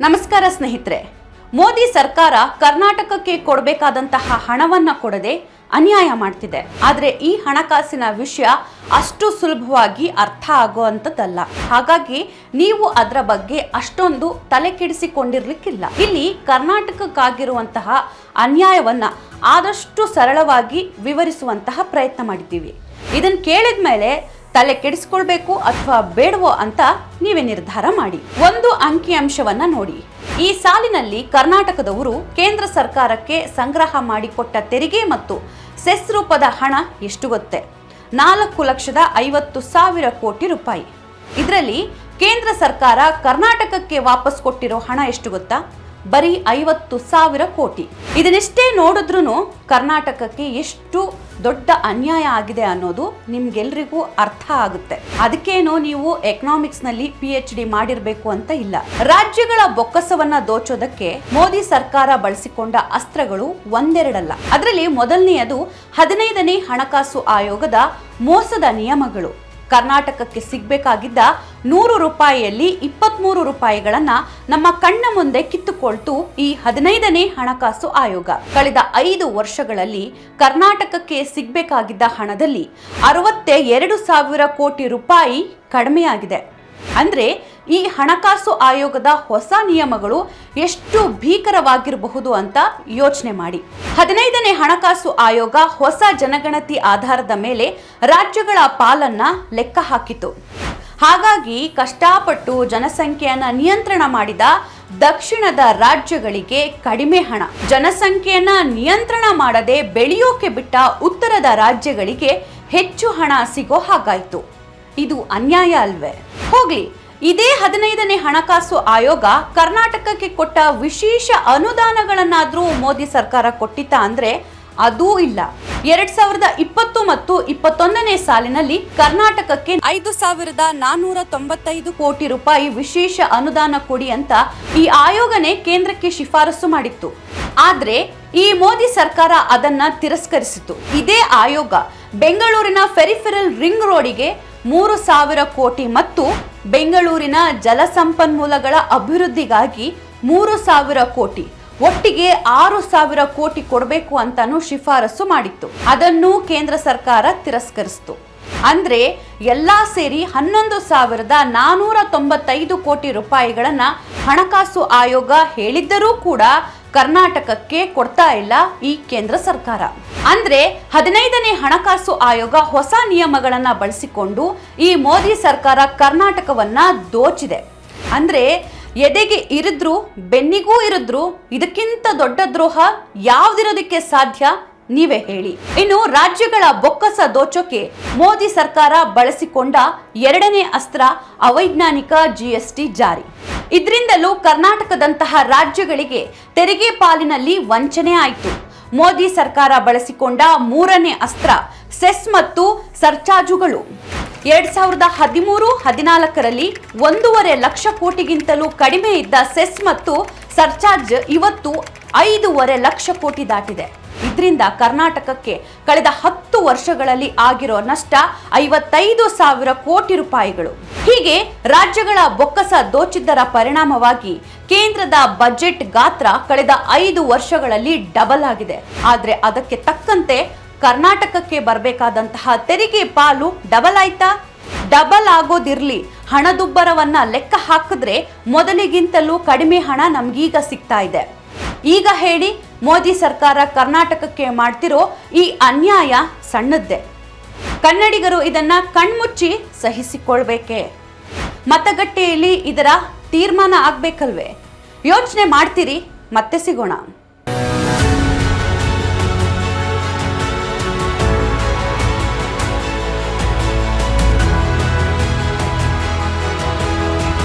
ನಮಸ್ಕಾರ ಸ್ನೇಹಿತರೆ. ಮೋದಿ ಸರ್ಕಾರ ಕರ್ನಾಟಕಕ್ಕೆ ಕೊಡಬೇಕಾದಂತಹ ಹಣವನ್ನ ಕೊಡದೆ ಅನ್ಯಾಯ ಮಾಡ್ತಿದೆ. ಆದರೆ ಈ ಹಣಕಾಸಿನ ವಿಷಯ ಅಷ್ಟು ಸುಲಭವಾಗಿ ಅರ್ಥ ಆಗುವಂಥದ್ದಲ್ಲ. ಹಾಗಾಗಿ ನೀವು ಅದರ ಬಗ್ಗೆ ಅಷ್ಟೊಂದು ತಲೆ ಕೆಡಿಸಿಕೊಂಡಿರ್ಲಿಕ್ಕಿಲ್ಲ. ಇಲ್ಲಿ ಕರ್ನಾಟಕಕ್ಕಾಗಿರುವಂತಹ ಅನ್ಯಾಯವನ್ನ ಆದಷ್ಟು ಸರಳವಾಗಿ ವಿವರಿಸುವಂತಹ ಪ್ರಯತ್ನ ಮಾಡಿದ್ದೀವಿ. ಇದನ್ನು ಕೇಳಿದ ಮೇಲೆ ತಲೆ ಕೆಡಿಸ್ಕೊಳ್ಬೇಕು ಅಥವಾ ಬೇಡವೋ ಅಂತ ನೀವೇ ನಿರ್ಧಾರ ಮಾಡಿ. ಒಂದು ಅಂಕಿಅಂಶವನ್ನ ನೋಡಿ. ಈ ಸಾಲಿನಲ್ಲಿ ಕರ್ನಾಟಕದವರು ಕೇಂದ್ರ ಸರ್ಕಾರಕ್ಕೆ ಸಂಗ್ರಹ ಮಾಡಿಕೊಟ್ಟ ತೆರಿಗೆ ಮತ್ತು ಸೆಸ್ ರೂಪದ ಹಣ ಎಷ್ಟು ಗೊತ್ತೆ ನಾಲ್ಕು ಲಕ್ಷದ ಐವತ್ತು ಸಾವಿರ ಕೋಟಿ ರೂಪಾಯಿ. ಇದರಲ್ಲಿ ಕೇಂದ್ರ ಸರ್ಕಾರ ಕರ್ನಾಟಕಕ್ಕೆ ವಾಪಸ್ ಕೊಟ್ಟಿರೋ ಹಣ ಎಷ್ಟು ಗೊತ್ತಾ ಬರೀ ಐವತ್ತು ಸಾವಿರ ಕೋಟಿ. ಇದನ್ನಿಷ್ಟೇ ನೋಡಿದ್ರೂ ಕರ್ನಾಟಕಕ್ಕೆ ಎಷ್ಟು ದೊಡ್ಡ ಅನ್ಯಾಯ ಆಗಿದೆ ಅನ್ನೋದು ನಿಮ್ಗೆಲ್ರಿಗೂ ಅರ್ಥ ಆಗುತ್ತೆ. ಅದಕ್ಕೇನು ನೀವು ಎಕನಾಮಿಕ್ಸ್ನಲ್ಲಿ ಪಿ ಎಚ್ ಡಿ ಮಾಡಿರ್ಬೇಕು ಅಂತ ಇಲ್ಲ. ರಾಜ್ಯಗಳ ಬೊಕ್ಕಸವನ್ನ ದೋಚೋದಕ್ಕೆ ಮೋದಿ ಸರ್ಕಾರ ಬಳಸಿಕೊಂಡ ಅಸ್ತ್ರಗಳು ಒಂದೆರಡಲ್ಲ. ಅದರಲ್ಲಿ ಮೊದಲನೆಯದು ಹದಿನೈದನೇ ಹಣಕಾಸು ಆಯೋಗದ ಮೋಸದ ನಿಯಮಗಳು. ಕರ್ನಾಟಕಕ್ಕೆ ಸಿಗ್ಬೇಕಾಗಿದ್ದ ನೂರು ರೂಪಾಯಿಯಲ್ಲಿ ಇಪ್ಪತ್ಮೂರು ರೂಪಾಯಿಗಳನ್ನು ನಮ್ಮ ಕಣ್ಣ ಮುಂದೆ ಕಿತ್ತುಕೊಳ್ತು ಈ ಹದಿನೈದನೇ ಹಣಕಾಸು ಆಯೋಗ. ಕಳೆದ ಐದು ವರ್ಷಗಳಲ್ಲಿ ಕರ್ನಾಟಕಕ್ಕೆ ಸಿಗಬೇಕಾಗಿದ್ದ ಹಣದಲ್ಲಿ ಅರವತ್ತ ಎರಡು ಸಾವಿರ ಕೋಟಿ ರೂಪಾಯಿ ಕಡಿಮೆಯಾಗಿದೆ. ಅಂದರೆ ಈ ಹಣಕಾಸು ಆಯೋಗದ ಹೊಸ ನಿಯಮಗಳು ಎಷ್ಟು ಭೀಕರವಾಗಿರಬಹುದು ಅಂತ ಯೋಚನೆ ಮಾಡಿ. ಹದಿನೈದನೇ ಹಣಕಾಸು ಆಯೋಗ ಹೊಸ ಜನಗಣತಿ ಆಧಾರದ ಮೇಲೆ ರಾಜ್ಯಗಳ ಪಾಲನ್ನ ಲೆಕ್ಕ ಹಾಕಿತು ಹಾಗಾಗಿ ಕಷ್ಟಪಟ್ಟು ಜನಸಂಖ್ಯೆಯನ್ನು ನಿಯಂತ್ರಣ ಮಾಡಿದ ದಕ್ಷಿಣದ ರಾಜ್ಯಗಳಿಗೆ ಕಡಿಮೆ ಹಣ. ಜನಸಂಖ್ಯೆಯನ್ನು ನಿಯಂತ್ರಣ ಮಾಡದೆ ಬೆಳೆಯೋಕೆ ಬಿಟ್ಟ ಉತ್ತರದ ರಾಜ್ಯಗಳಿಗೆ ಹೆಚ್ಚು ಹಣ ಸಿಗೋ ಹಾಗಾಯ್ತು. ಇದು ಅನ್ಯಾಯ ಅಲ್ವೇ? ಹೋಗ್ಲಿ, ಇದೇ ಹದಿನೈದನೇ ಹಣಕಾಸು ಆಯೋಗ ಕರ್ನಾಟಕಕ್ಕೆ ಕೊಟ್ಟ ವಿಶೇಷ ಅನುದಾನಗಳನ್ನಾದರೂ ಮೋದಿ ಸರ್ಕಾರ ಕೊಟ್ಟಿತ್ತ ಅಂದ್ರೆ ಅದೂ ಇಲ್ಲ. ಎರಡ್ ಸಾವಿರದ ಇಪ್ಪತ್ತು ಮತ್ತು ಇಪ್ಪತ್ತೊಂದನೇ ಸಾಲಿನಲ್ಲಿ ಕರ್ನಾಟಕಕ್ಕೆ ಐದು ಸಾವಿರದ ನಾನೂರ ತೊಂಬತ್ತೈದು ಕೋಟಿ ರೂಪಾಯಿ ವಿಶೇಷ ಅನುದಾನ ಕೊಡಿ ಅಂತ ಈ ಆಯೋಗನೇ ಕೇಂದ್ರಕ್ಕೆ ಶಿಫಾರಸು ಮಾಡಿತ್ತು. ಆದ್ರೆ ಈ ಮೋದಿ ಸರ್ಕಾರ ಅದನ್ನ ತಿರಸ್ಕರಿಸಿತು ಇದೇ ಆಯೋಗ ಬೆಂಗಳೂರಿನ ಫೆರಿಫೆರಲ್ ರಿಂಗ್ ರೋಡಿಗೆ ಮೂರು ಸಾವಿರ ಕೋಟಿ ಮತ್ತು ಬೆಂಗಳೂರಿನ ಜಲಸಂಪನ್ಮೂಲಗಳ ಅಭಿವೃದ್ಧಿಗಾಗಿ ಮೂರು ಸಾವಿರ ಕೋಟಿ. ಒಟ್ಟಿಗೆ ಆರು ಸಾವಿರ ಕೋಟಿ ಕೊಡಬೇಕು ಅಂತಾನು ಶಿಫಾರಸು ಮಾಡಿತ್ತು. ಅದನ್ನು ಕೇಂದ್ರ ಸರ್ಕಾರ ತಿರಸ್ಕರಿಸಿತು. ಅಂದ್ರೆ ಎಲ್ಲಾ ಸೇರಿ ಹನ್ನೊಂದು ಸಾವಿರದ ನಾನೂರ ತೊಂಬತ್ತೈದು ಕೋಟಿ ರೂಪಾಯಿಗಳನ್ನ ಹಣಕಾಸು ಆಯೋಗ ಹೇಳಿದ್ದರೂ ಕೂಡ ಕರ್ನಾಟಕಕ್ಕೆ ಕೊಡ್ತಾ ಇಲ್ಲ ಈ ಕೇಂದ್ರ ಸರ್ಕಾರ. ಅಂದ್ರೆ ಹದಿನೈದನೇ ಹಣಕಾಸು ಆಯೋಗ ಹೊಸ ನಿಯಮಗಳನ್ನ ಬಳಸಿಕೊಂಡು ಈ ಮೋದಿ ಸರ್ಕಾರ ಕರ್ನಾಟಕವನ್ನ ದೋಚಿದೆ. ಅಂದ್ರೆ ಎದೆಗೆ ಇರಿದ್ರು, ಬೆನ್ನಿಗೂ ಇರಿದ್ರು ಇದಕ್ಕಿಂತ ದೊಡ್ಡ ದ್ರೋಹ ಯಾವ್ದಿರೋದಕ್ಕೆ ಸಾಧ್ಯ? ನೀವೇ ಹೇಳಿ. ಇನ್ನು ರಾಜ್ಯಗಳ ಬೊಕ್ಕಸ ದೋಚೋಕೆ ಮೋದಿ ಸರ್ಕಾರ ಬಳಸಿಕೊಂಡ ಎರಡನೇ ಅಸ್ತ್ರ ಅವೈಜ್ಞಾನಿಕ ಜಿಎಸ್ಟಿ ಜಾರಿ. ಇದರಿಂದಲೂ ಕರ್ನಾಟಕದಂತಹ ರಾಜ್ಯಗಳಿಗೆ ತೆರಿಗೆ ಪಾಲಿನಲ್ಲಿ ವಂಚನೆ ಆಯಿತು. ಮೋದಿ ಸರ್ಕಾರ ಬಳಸಿಕೊಂಡ ಮೂರನೇ ಅಸ್ತ್ರ ಸೆಸ್ ಮತ್ತು ಸರ್ಚಾರ್ಜುಗಳು ಎರಡ್ ಸಾವಿರದ ಹದಿಮೂರು ಹದಿನಾಲ್ಕರಲ್ಲಿ ಒಂದೂವರೆ ಲಕ್ಷ ಕೋಟಿಗಿಂತಲೂ ಕಡಿಮೆ ಇದ್ದ ಸೆಸ್ ಮತ್ತು ಸರ್ಚಾರ್ಜ್ ಇವತ್ತು ಐದೂವರೆ ಲಕ್ಷ ಕೋಟಿ ದಾಟಿದೆ. ಇದರಿಂದ ಕರ್ನಾಟಕಕ್ಕೆ ಕಳೆದ ಹತ್ತು ವರ್ಷಗಳಲ್ಲಿ ಆಗಿರೋ ನಷ್ಟ ಐವತ್ತೈದು ಸಾವಿರ ಕೋಟಿ ರೂಪಾಯಿಗಳು. ಹೀಗೆ ರಾಜ್ಯಗಳ ಬೊಕ್ಕಸ ದೋಚಿದ್ದರ ಪರಿಣಾಮವಾಗಿ ಕೇಂದ್ರದ ಬಜೆಟ್ ಗಾತ್ರ ಕಳೆದ ಐದು ವರ್ಷಗಳಲ್ಲಿ ಡಬಲ್ ಆಗಿದೆ. ಆದರೆ ಅದಕ್ಕೆ ತಕ್ಕಂತೆ ಕರ್ನಾಟಕಕ್ಕೆ ಬರಬೇಕಾದಂತಹ ತೆರಿಗೆ ಪಾಲು ಡಬಲ್ ಆಯ್ತಾ? ಡಬಲ್ ಆಗೋದಿರ್ಲಿ. ಹಣದುಬ್ಬರವನ್ನ ಲೆಕ್ಕ ಹಾಕಿದ್ರೆ ಮೊದಲಿಗಿಂತಲೂ ಕಡಿಮೆ ಹಣ ನಮ್ಗೀಗ ಸಿಗ್ತಾ ಇದೆ. ಈಗ ಹೇಳಿ, ಮೋದಿ ಸರ್ಕಾರ ಕರ್ನಾಟಕಕ್ಕೆ ಮಾಡ್ತಿರೋ ಈ ಅನ್ಯಾಯ ಸಣ್ಣದ್ದೇ. ಕನ್ನಡಿಗರು ಇದನ್ನ ಕಣ್ಮುಚ್ಚಿ ಸಹಿಸಿಕೊಳ್ಬೇಕೆ? ಮತಗಟ್ಟೆಯಲ್ಲಿ ಇದರ ತೀರ್ಮಾನ ಆಗ್ಬೇಕಲ್ವೇ? ಯೋಚನೆ ಮಾಡ್ತೀರಿ, ಮತ್ತೆ ಸಿಗೋಣ.